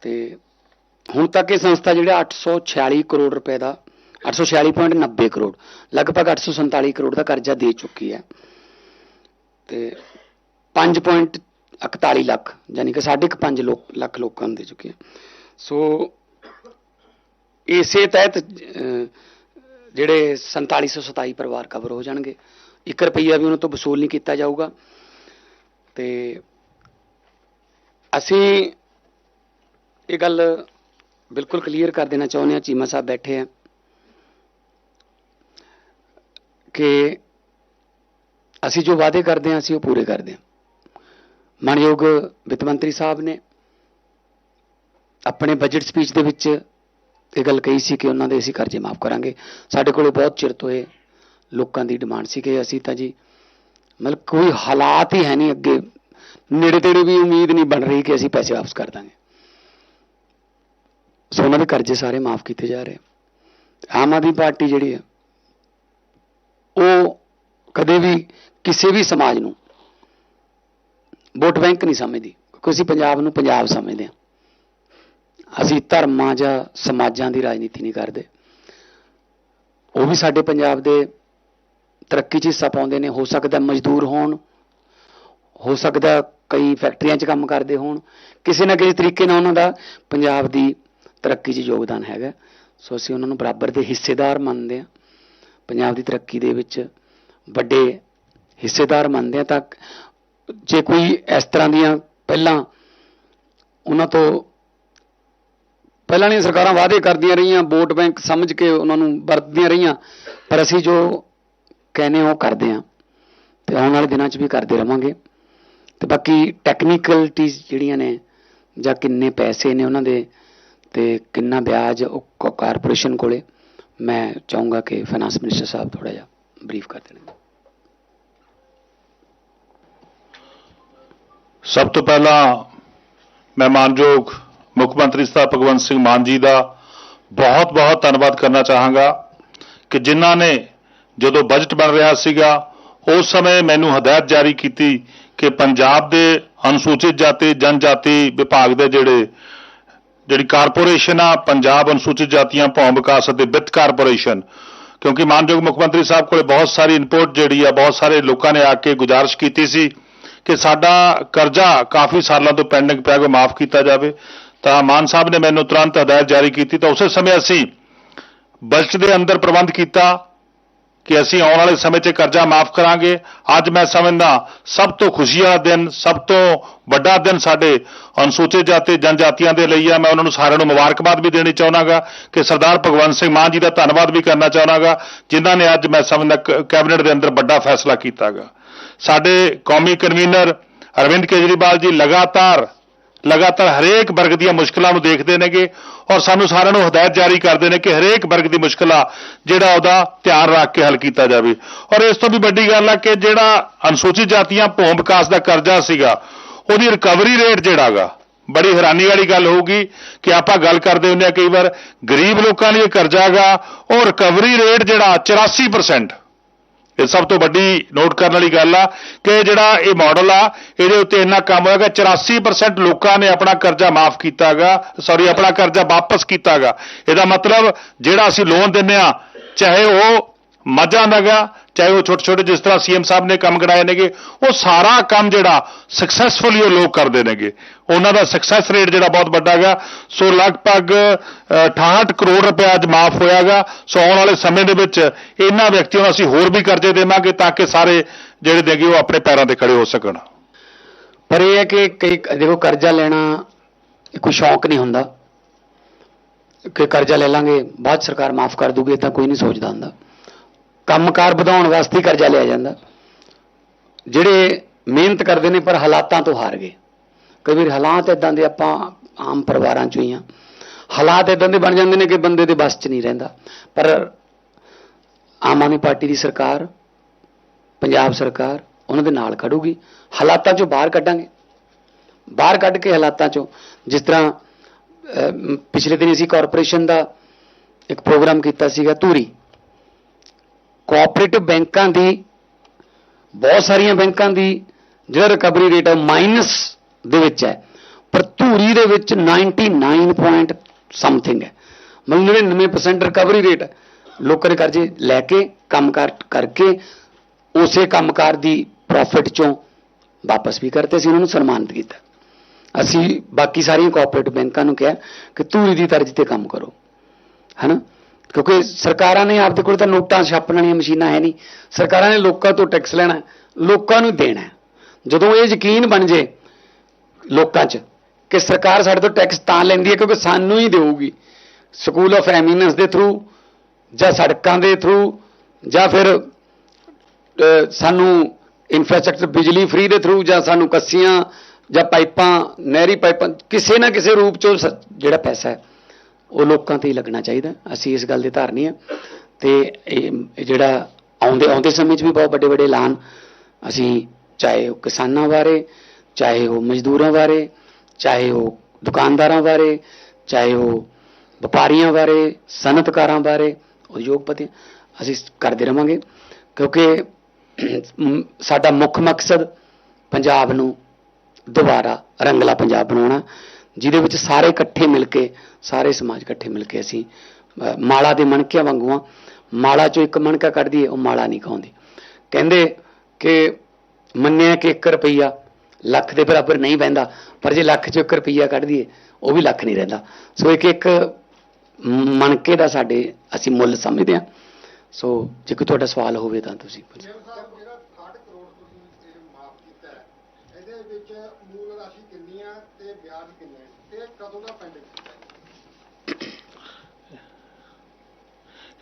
ਤੇ ਹੁਣ ਤੱਕ ਇਹ ਸੰਸਥਾ ਜਿਹੜਾ 846 ਕਰੋੜ ਰੁਪਏ ਦਾ 846.90 ਕਰੋੜ, ਲਗਭਗ 847 ਕਰੋੜ ਦਾ ਕਰਜ਼ਾ ਦੇ ਚੁੱਕੀ ਹੈ। ਤੇ 5.41 ਲੱਖ ਯਾਨੀ ਕਿ 5.5 ਲੋਕ ਲੱਖ ਲੋਕਾਂ ਨੂੰ ਦੇ ਚੁੱਕੀ ਹੈ। ਸੋ ਇਸੇ ਤਹਿਤ ਅਹ, ਜਿਹੜੇ 4727 ਪਰਿਵਾਰ ਕਵਰ ਹੋ ਜਾਣਗੇ। 1 ਰੁਪਈਆ ਵੀ ਉਹਨਾਂ ਤੋਂ ਵਸੂਲ ਨਹੀਂ ਕੀਤਾ ਜਾਊਗਾ। ਤੇ ਅਸੀਂ ਇਹ ਗੱਲ ਬਿਲਕੁਲ ਕਲੀਅਰ ਕਰ ਦੇਣਾ ਚਾਹੁੰਦੇ ਹਾਂ ਚੀਮਾ ਸਾਹਿਬ ਬੈਠੇ ਆ ਕਿ ਅਸੀਂ ਜੋ ਵਾਅਦੇ ਕਰਦੇ ਹਾਂ ਅਸੀਂ ਉਹ ਪੂਰੇ ਕਰਦੇ ਹਾਂ। ਮਾਨਯੋਗ ਵਿੱਤ ਮੰਤਰੀ ਸਾਹਿਬ ਨੇ ਆਪਣੇ ਬਜਟ ਸਪੀਚ ਦੇ ਵਿੱਚ ਇਹ ਗੱਲ ਕਹੀ ਸੀ ਕਿ ਉਹਨਾਂ ਦੇ ਅਸੀਂ ਕਰਜ਼ੇ ਮਾਫ ਕਰਾਂਗੇ। ਸਾਡੇ ਕੋਲੇ ਬਹੁਤ ਚਿਰ ਤੋਂ ਇਹ ਲੋਕਾਂ ਦੀ ਡਿਮਾਂਡ ਸੀ ਕਿ ਅਸੀਂ ਤਾਂ ਜੀ ਮਤਲਬ ਕੋਈ ਹਾਲਾਤ ਹੀ ਹੈ ਨਹੀਂ ਅੱਗੇ। ਨੇੜੇ ਤੇੜੇ ਵੀ ਉਮੀਦ ਨਹੀਂ ਬਣ ਰਹੀ ਕਿ ਅਸੀਂ ਪੈਸੇ ਵਾਪਸ ਕਰ ਦਾਂਗੇ। ਸੋ ਉਹਨਾਂ ਦੇ ਕਰਜ਼ੇ ਸਾਰੇ ਮਾਫ ਕੀਤੇ ਜਾ ਰਹੇ। ਆਮ ਆਦਮੀ ਪਾਰਟੀ ਜਿਹੜੀ ਹੈ, ਉਹ ਕਦੇ ਵੀ ਕਿਸੇ ਵੀ ਸਮਾਜ ਨੂੰ ਵੋਟ ਬੈਂਕ ਨਹੀਂ ਸਮਝਦੀ, ਕਿਉਂਕਿ ਅਸੀਂ ਪੰਜਾਬ ਨੂੰ ਪੰਜਾਬ ਸਮਝਦੇ ਹਾਂ। ਅਸੀਂ ਧਰਮਾਂ ਜਾਂ ਸਮਾਜਾਂ ਦੀ ਰਾਜਨੀਤੀ ਨਹੀਂ ਕਰਦੇ। ਉਹ ਵੀ ਸਾਡੇ ਪੰਜਾਬ ਦੇ ਤਰੱਕੀ 'ਚ ਹਿੱਸਾ ਪਾਉਂਦੇ ਨੇ। ਹੋ ਸਕਦਾ ਮਜ਼ਦੂਰ ਹੋਣ, ਹੋ ਸਕਦਾ ਕਈ ਫੈਕਟਰੀਆਂ 'ਚ ਕੰਮ ਕਰਦੇ ਹੋਣ। ਕਿਸੇ ਨਾ ਕਿਸੇ ਤਰੀਕੇ ਨਾਲ ਉਹਨਾਂ ਦਾ ਪੰਜਾਬ ਦੀ ਤਰੱਕੀ 'ਚ ਯੋਗਦਾਨ ਹੈਗਾ। ਸੋ ਅਸੀਂ ਉਹਨਾਂ ਨੂੰ ਬਰਾਬਰ ਦੇ ਹਿੱਸੇਦਾਰ ਮੰਨਦੇ ਹਾਂ। ਪੰਜਾਬ ਦੀ ਤਰੱਕੀ ਦੇ ਵਿੱਚ ਵੱਡੇ ਹਿੱਸੇਦਾਰ ਮੰਨਦੇ ਹਾਂ ਤਾਂ ਜੇ ਕੋਈ ਇਸ ਤਰ੍ਹਾਂ ਦੀਆਂ ਪਹਿਲਾਂ ਉਹਨਾਂ ਤੋਂ ਪਹਿਲਾਂ ਦੀਆਂ ਸਰਕਾਰਾਂ ਵਾਅਦੇ ਕਰਦੀਆਂ ਰਹੀਆਂ, ਵੋਟ ਬੈਂਕ ਸਮਝ ਕੇ ਉਹਨਾਂ ਨੂੰ ਵਰਤਦੀਆਂ ਰਹੀਆਂ, ਪਰ ਅਸੀਂ ਜੋ ਕਹਿੰਦੇ ਹਾਂ ਉਹ ਕਰਦੇ ਹਾਂ ਤੇ ਆਉਣ ਵਾਲੇ ਦਿਨਾਂ 'ਚ ਵੀ ਕਰਦੇ ਰਵਾਂਗੇ। ਤੇ ਬਾਕੀ ਟੈਕਨੀਕਲਟੀਜ਼ ਜਿਹੜੀਆਂ ਨੇ ਜਾਂ ਕਿੰਨੇ ਪੈਸੇ ਨੇ ਉਹਨਾਂ ਦੇ ਤੇ ਕਿੰਨਾ ਵਿਆਜ ਉਹ ਕਾਰਪੋਰੇਸ਼ਨ ਕੋਲੇ, ਮੈਂ ਚਾਹੂੰਗਾ ਕਿ ਫਾਈਨਾਂਸ ਮਿਨਿਸਟਰ ਸਾਹਿਬ ਥੋੜਾ ਜਿਹਾ ਬਰੀਫ ਕਰ ਦੇਣ। ਸਭ ਤੋਂ ਪਹਿਲਾਂ ਮੈਂ ਮਾਨਯੋਗ ਮੁੱਖ ਮੰਤਰੀ ਸਾਹਿਬ ਭਗਵੰਤ ਸਿੰਘ ਮਾਨ ਜੀ ਦਾ ਬਹੁਤ-ਬਹੁਤ ਧੰਨਵਾਦ ਕਰਨਾ ਚਾਹਾਂਗਾ ਕਿ ਜਿਨ੍ਹਾਂ ਨੇ ਜਦੋਂ ਬਜਟ ਬਣ ਰਿਹਾ ਸੀਗਾ, ਉਸ ਸਮੇਂ ਮੈਨੂੰ ਹਦਾਇਤ ਜਾਰੀ ਕੀਤੀ ਕਿ ਪੰਜਾਬ ਦੇ ਅਨੁਸੂਚਿਤ ਜਾਤੀ, ਜਨਜਾਤੀ ਵਿਭਾਗ ਦੇ ਜਿਹੜੇ, ਜਿਹੜੀ ਕਾਰਪੋਰੇਸ਼ਨ ਆ, ਪੰਜਾਬ ਅਨੁਸੂਚਿਤ ਜਾਤੀਆਂ ਭੌਂ ਵਿਕਾਸ ਅਤੇ ਵਿੱਤ ਕਾਰਪੋਰੇਸ਼ਨ, ਕਿਉਂਕਿ ਮਾਨਯੋਗ ਮੁੱਖ ਮੰਤਰੀ ਸਾਹਿਬ ਕੋਲੇ ਬਹੁਤ ਸਾਰੀ ਇਨਪੁਟ ਜਿਹੜੀ ਆ, ਬਹੁਤ ਸਾਰੇ ਲੋਕਾਂ ਨੇ ਆ ਕੇ ਗੁਜ਼ਾਰਿਸ਼ ਕੀਤੀ ਸੀ ਕਿ ਸਾਡਾ ਕਰਜ਼ਾ ਕਾਫੀ ਸਾਲਾਂ ਤੋਂ ਪੈਂਡਿੰਗ ਪਿਆ ਹੈ ਮਾਫ ਕੀਤਾ ਜਾਵੇ। ਤਾਂ ਮਾਨ ਸਾਹਿਬ ਨੇ ਮੈਨੂੰ ਤੁਰੰਤ ਹਦਾਇਤ ਜਾਰੀ ਕੀਤੀ ਤਾਂ ਉਸੇ ਸਮੇਂ ਅਸੀਂ ਬਜਟ ਦੇ ਅੰਦਰ ਪ੍ਰਬੰਧ ਕੀਤਾ ਕਿ ਅਸੀਂ ਆਉਣ ਵਾਲੇ ਸਮੇਂ 'ਚ ਕਰਜ਼ਾ ਮਾਫ ਕਰਾਂਗੇ। ਅੱਜ ਮੈਂ ਸਮਝਦਾ ਸਭ ਤੋਂ ਖੁਸ਼ੀ ਵਾਲਾ ਦਿਨ, ਸਭ ਤੋਂ ਵੱਡਾ ਦਿਨ ਸਾਡੇ ਅਨੁਸੂਚਿਤ ਜਾਤੀ, ਜਨਜਾਤੀਆਂ ਦੇ ਲਈ ਆ। ਮੈਂ ਉਹਨਾਂ ਨੂੰ ਸਾਰਿਆਂ ਨੂੰ ਮੁਬਾਰਕਬਾਦ ਵੀ ਦੇਣੀ ਚਾਹੁੰਦਾਗਾ ਕਿ ਸਰਦਾਰ ਭਗਵੰਤ ਸਿੰਘ ਮਾਨ ਜੀ ਦਾ ਧੰਨਵਾਦ ਵੀ ਕਰਨਾ ਚਾਹੁੰਦਾਗਾ ਜਿਨ੍ਹਾਂ ਨੇ ਅੱਜ ਮੈਂ ਸਮਝਦਾ ਕ- ਕੈਬਨਿਟ ਦੇ ਅੰਦਰ ਵੱਡਾ ਫੈਸਲਾ ਕੀਤਾਗਾ। ਸਾਡੇ ਕੌਮੀ ਕਨਵੀਨਰ ਅਰਵਿੰਦ ਕੇਜਰੀਵਾਲ ਜੀ ਲਗਾਤਾਰ ਲਗਾਤਾਰ ਹਰੇਕ ਵਰਗ ਦੀਆਂ ਮੁਸ਼ਕਲਾਂ ਨੂੰ ਦੇਖਦੇ ਨੇਗੇ ਔਰ ਸਾਨੂੰ ਸਾਰਿਆਂ ਨੂੰ ਹਦਾਇਤ ਜਾਰੀ ਕਰਦੇ ਨੇ ਕਿ ਹਰੇਕ ਵਰਗ ਦੀ ਮੁਸ਼ਕਲਾਂ ਜਿਹੜਾ ਉਹਦਾ ਧਿਆਨ ਰੱਖ ਕੇ ਹੱਲ ਕੀਤਾ ਜਾਵੇ। ਔਰ ਇਸ ਤੋਂ ਵੀ ਵੱਡੀ ਗੱਲ ਆ ਕਿ ਜਿਹੜਾ ਅਨੁਸੂਚਿਤ ਜਾਤੀਆਂ ਭੌਂ ਵਿਕਾਸ ਦਾ ਕਰਜ਼ਾ ਸੀਗਾ, ਉਹਦੀ ਰਿਕਵਰੀ ਰੇਟ ਜਿਹੜਾਗਾ ਬੜੀ ਹੈਰਾਨੀ ਵਾਲੀ ਗੱਲ ਹੋਊਗੀ ਕਿ ਆਪਾਂ ਗੱਲ ਕਰਦੇ ਹੁੰਦੇ ਆ ਕਈ ਵਾਰ ਗਰੀਬ ਲੋਕਾਂ ਲਈ ਇਹ ਕਰਜ਼ਾ ਗਾ, ਉਹ ਰਿਕਵਰੀ ਰੇਟ ਜਿਹੜਾ 84% ਇਹ ਸਭ ਤੋਂ ਵੱਡੀ ਨੋਟ ਕਰਨ ਵਾਲੀ ਗੱਲ ਆ ਕਿ ਜਿਹੜਾ ਇਹ ਮਾਡਲ ਆ, ਇਹਦੇ ਉੱਤੇ ਇੰਨਾ ਕੰਮ ਹੋਇਆ ਹੋਇਆਗਾ 84% ਲੋਕਾਂ ਨੇ ਆਪਣਾ ਕਰਜ਼ਾ ਮਾਫ ਕੀਤਾਗਾ ਸੌਰੀ ਆਪਣਾ ਕਰਜ਼ਾ ਵਾਪਸ ਕੀਤਾਗਾ। ਇਹਦਾ ਮਤਲਬ ਜਿਹੜਾ ਅਸੀਂ ਲੋਨ ਦਿੰਨੇ ਆ, ਚਾਹੇ ਉਹ ਮੱਝਾਂ ਦਾ ਗਾ ਚਾਹੇ ਉਹ ਛੋਟੇ ਛੋਟੇ ਜਿਸ ਤਰ੍ਹਾਂ ਸੀਐਮ ਸਾਹਿਬ ਨੇ ਕੰਮ ਕਰਾਏ ਨੇਗੇ ਉਹ ਸਾਰਾ ਕੰਮ ਜਿਹੜਾ ਸਕਸੈਸਫੁਲੀ ਉਹ ਲੋਕ ਕਰਦੇ ਨੇਗੇ। ਉਹਨਾਂ ਦਾ ਸਕਸੈਸ ਰੇਟ ਜਿਹੜਾ ਬਹੁਤ ਵੱਡਾ ਗਾ ਸੋ ਲਗਭਗ ਅ, 68 ਕਰੋੜ ਰੁਪਏ ਅੱਜ ਮਾਫ ਹੋਇਆਗਾ ਸੋ ਆਉਣ ਵਾਲੇ ਸਮੇਂ ਦੇ ਵਿੱਚ ਇਹਨਾਂ ਵਿਅਕਤੀਆਂ ਨੂੰ ਅਸੀਂ ਹੋਰ ਵੀ ਕਰਜ਼ੇ ਦੇਵਾਂਗੇ ਤਾਂ ਕਿ ਸਾਰੇ ਜਿਹੜੇ ਨੇਗੇ ਉਹ ਆਪਣੇ ਪੈਰਾਂ ਤੇ ਖੜੇ ਹੋ ਸਕਣ। ਪਰ ਇਹ ਹੈ ਕਿ ਕਈ ਦੇਖੋ ਕਰਜ਼ਾ ਲੈਣਾ ਕੋਈ ਸ਼ੌਂਕ ਨਹੀਂ ਹੁੰਦਾ। ਕਿ ਕਰਜ਼ਾ ਲੈ ਲਾਂਗੇ ਬਾਅਦ ਸਰਕਾਰ ਮਾਫ ਕਰ ਦੂਗੀ ਤਾਂ ਕੋਈ ਨਹੀਂ ਸੋਚਦਾ ਹੁੰਦਾ। ਕੰਮਕਾਰ ਵਧਾਉਣ ਵਾਸਤੇ ਕਰਜ਼ਾ ਲਿਆ ਜਾਂਦਾ। ਜਿਹੜੇ ਮਿਹਨਤ ਕਰਦੇ ਨੇ, ਪਰ ਹਾਲਾਤਾਂ ਤੋਂ ਹਾਰ ਗਏ। ਕਈ ਵਾਰ ਹਾਲਾਤ ਇਦਾਂ ਦੇ ਆਪਾਂ ਆਮ ਪਰਿਵਾਰਾਂ ਚੋਂ ਹੀ ਆ। ਹਾਲਾਤ ਇਦਾਂ ਦੇ ਬਣ ਜਾਂਦੇ ਨੇ ਕਿ ਬੰਦੇ ਦੇ ਬਸ 'ਚ ਨਹੀਂ ਰਹਿੰਦਾ। ਪਰ ਆਮ ਆਦਮੀ ਪਾਰਟੀ ਦੀ ਸਰਕਾਰ, ਪੰਜਾਬ ਸਰਕਾਰ ਉਹਨਾਂ ਦੇ ਨਾਲ ਖੜੂਗੀ। ਹਾਲਾਤਾਂ ਚੋਂ ਬਾਹਰ ਕੱਢਾਂਗੇ। ਬਾਹਰ ਕੱਢ ਕੇ ਹਾਲਾਤਾਂ ਚੋਂ ਜਿਸ ਤਰ੍ਹਾਂ ਪਿਛਲੇ ਦਿਨ ਅਸੀਂ ਕਾਰਪੋਰੇਸ਼ਨ ਦਾ ਇੱਕ ਪ੍ਰੋਗਰਾਮ ਕੀਤਾ ਸੀਗਾ ਧੂਰੀ। ਕੋਆਪਰੇਟਿਵ ਬੈਂਕਾਂ ਦੀ, ਬਹੁਤ ਸਾਰੀਆਂ ਬੈਂਕਾਂ ਦੀ ਜਿਹੜਾ ਰਿਕਵਰੀ ਰੇਟ ਹੈ ਮਾਈਨਸ ਦੇ ਵਿੱਚ ਹੈ। ਪਰ ਧੂਰੀ ਦੇ ਵਿੱਚ 99 ਪੁਆਇੰਟ ਸਮਥਿੰਗ ਹੈ। ਮਤਲਬ 99% ਰਿਕਵਰੀ ਰੇਟ ਹੈ। ਲੋਕਾਂ ਦੇ ਕਰਜ਼ੇ ਲੈ ਕੇ ਕੰਮਕਾਰ ਕਰਕੇ, ਉਸੇ ਕੰਮਕਾਰ ਦੀ ਪ੍ਰੋਫਿਟ ਚੋਂ ਵਾਪਸ ਵੀ ਕਰਤੇ ਸੀ, ਉਹਨਾਂ ਨੂੰ ਸਨਮਾਨਿਤ ਕੀਤਾ। ਅਸੀਂ ਬਾਕੀ ਸਾਰੀਆਂ ਕੋਆਪਰੇਟਿਵ ਬੈਂਕਾਂ ਨੂੰ ਕਿਹਾ ਕਿ ਧੂਰੀ ਦੀ ਤਰਜ਼ ਤੇ ਕੰਮ ਕਰੋ। ਹਨਾ? ਕਿਉਂਕਿ ਸਰਕਾਰਾਂ ਨੇ ਆਪਦੇ ਕੋਲ ਤਾਂ ਨੋਟਾਂ ਛਾਪਣ ਵਾਲੀਆਂ ਮਸ਼ੀਨਾਂ ਹੈ ਨਹੀਂ। ਸਰਕਾਰਾਂ ਨੇ ਲੋਕਾਂ ਤੋਂ ਟੈਕਸ ਲੈਣਾ ਲੋਕਾਂ ਨੂੰ ਦੇਣਾ ਜਦੋਂ ਇਹ ਯਕੀਨ ਬਣ ਜੇ ਲੋਕਾਂ 'ਚ ਕਿ ਸਰਕਾਰ ਸਾਡੇ ਤੋਂ ਟੈਕਸ ਤਾਂ ਲੈਂਦੀ ਹੈ ਕਿਉਂਕਿ ਸਾਨੂੰ ਹੀ ਦੇਊਗੀ। ਸਕੂਲ ਆਫ ਐਮੀਨੈਂਸ ਦੇ ਥਰੂ ਜਾਂ ਸੜਕਾਂ ਦੇ ਥਰੂ ਜਾਂ ਫਿਰ ਸਾਨੂੰ ਇਨਫਰਾਸਟ੍ਰਕਚਰ ਬਿਜਲੀ ਫ੍ਰੀ ਦੇ ਥਰੂ ਜਾਂ ਸਾਨੂੰ ਕੱਸੀਆਂ ਜਾਂ ਪਾਈਪਾਂ, ਨਹਿਰੀ ਪਾਈਪਾਂ, ਕਿਸੇ ਨਾ ਕਿਸੇ ਰੂਪ ਚੋਂ ਸ- ਜਿਹੜਾ ਪੈਸਾ ਹੈ। ਉਹ ਲੋਕਾਂ ਤੇ ਹੀ ਲੱਗਣਾ ਚਾਹੀਦਾ। ਅਸੀਂ ਇਸ ਗੱਲ ਦੇ ਧਾਰਨੀ ਆ। ਤੇ ਇਹ ਜਿਹੜਾ ਆਉਂਦੇ ਆਉਂਦੇ ਸਮੇਂ 'ਚ ਵੀ ਬਹੁਤ ਵੱਡੇ ਵੱਡੇ ਐਲਾਨ ਅਸੀਂ ਚਾਹੇ ਉਹ ਕਿਸਾਨਾਂ ਬਾਰੇ, ਚਾਹੇ ਉਹ ਮਜ਼ਦੂਰਾਂ ਬਾਰੇ, ਚਾਹੇ ਉਹ ਦੁਕਾਨਦਾਰਾਂ ਬਾਰੇ, ਚਾਹੇ ਉਹ ਵਪਾਰੀਆਂ ਬਾਰੇ, ਸਨਅਤਕਾਰਾਂ ਬਾਰੇ ਉਦਯੋਗਪਤੀ ਅਸੀਂ ਕਰਦੇ ਰਵਾਂਗੇ। ਕਿਉਂਕਿ ਸਾਡਾ ਮੁੱਖ ਮਕਸਦ ਪੰਜਾਬ ਨੂੰ ਦੁਬਾਰਾ ਰੰਗਲਾ ਪੰਜਾਬ ਬਣਾਉਣਾ। ਜਿਹਦੇ ਵਿੱਚ ਸਾਰੇ ਇਕੱਠੇ ਮਿਲ ਕੇ, ਸਾਰੇ ਸਮਾਜ ਇਕੱਠੇ ਮਿਲ ਕੇ ਅਸੀਂ ਮਾਲਾ ਦੇ ਮਣਕਿਆਂ ਵਾਂਗੂ ਆ। ਮਾਲਾ ਚੋਂ ਇੱਕ ਮਣਕਾ ਕੱਢਦੀ ਹੈ ਉਹ ਮਾਲਾ ਨਹੀਂ ਖਾਉਂਦੀ ਕਹਿੰਦੇ ਕਿ ਮੰਨਿਆ ਕਿ 1 ਰੁਪਈਆ ਲੱਖ ਦੇ ਬਰਾਬਰ ਨਹੀਂ ਬਹਿੰਦਾ, ਪਰ ਜੇ ਲੱਖ ਚੋਂ 1 ਰੁਪਈਆ ਕੱਢ ਦਈਏ ਉਹ ਵੀ ਲੱਖ ਨਹੀਂ ਰਹਿੰਦਾ। ਸੋ ਇੱਕ ਇੱਕ ਮਣਕੇ ਦਾ ਸਾਡੇ ਅਸੀਂ ਮੁੱਲ ਸਮਝਦੇ ਹਾਂ ਸੋ ਜੇ ਕੋਈ ਤੁਹਾਡਾ ਸਵਾਲ ਹੋਵੇ ਤਾਂ ਤੁਸੀਂ ਪੁੱਛੋ ਮੇਰ ਸਾਹਿਬ ਜਿਹੜਾ 60 ਕਰੋੜ ਤੁਸੀਂ ਇਹ ਮਾਫ ਕੀਤਾ ਹੈ ਇਹਦੇ ਵਿੱਚ ਮੂਲ ਰਾਸ਼ੀ ਕਿੰਨੀ ਆ ਤੇ ਵਿਆਜ ਕਿੰਨਾ ਹੈ ਤੇ ਕਦੋਂ ਦਾ ਪੈਂਡਿੰਗ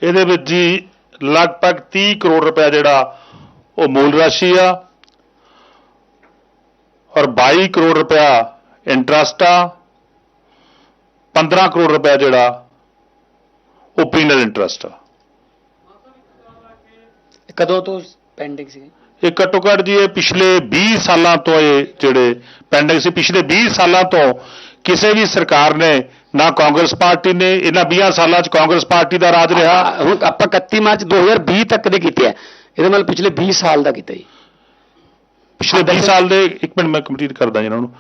ਇਹਦੇ ਵਿੱਚ ਜੀ ਲਗਭਗ 30 ਕਰੋੜ ਰੁਪਏ ਜਿਹੜਾ ਉਹ ਮੂਲ ਰਾਸ਼ੀ ਆ ਔਰ 22 ਕਰੋੜ ਰੁਪਇਆ ਇੰਟਰਸਟ ਆ 15 ਕਰੋੜ ਰੁਪਇਆ ਜਿਹੜਾ ਉਹ ਪੀਨਲ ਇੰਟਰਸਟ ਆ। ਕਦੋਂ ਤੋਂ ਪੈਂਡਿੰਗ ਸੀ ਇਹ ਘੱਟੋ ਘੱਟ ਜੀ ਇਹ ਪਿਛਲੇ 20 ਸਾਲਾਂ ਤੋਂ ਇਹ ਜਿਹੜੇ ਪੈਂਡਿੰਗ ਸੀ ਪਿਛਲੇ 20 ਸਾਲਾਂ ਤੋਂ ਕਿਸੇ ਵੀ ਸਰਕਾਰ ਨੇ ਨਾ ਕਾਂਗਰਸ ਪਾਰਟੀ ਨੇ ਇਹਨਾਂ 20 ਸਾਲਾਂ 'ਚ ਕਾਂਗਰਸ ਪਾਰਟੀ ਦਾ ਰਾਜ ਰਿਹਾ। ਹੁਣ ਆਪਾਂ 31 ਮਾਰਚ 2020 ਤੱਕ ਦੇ ਕੀਤੇ ਆ। ਇਹਦੇ ਨਾਲ ਪਿਛਲੇ 20 ਸਾਲ ਦਾ ਕੀਤਾ ਜੀ। ਪਿਛਲੇ 20 ਸਾਲ ਦੇ ਇੱਕ ਮਿੰਟ ਮੈਂ ਕੰਪਲੀਟ ਕਰਦਾ ਜੀ ਇਹਨਾਂ ਨੂੰ।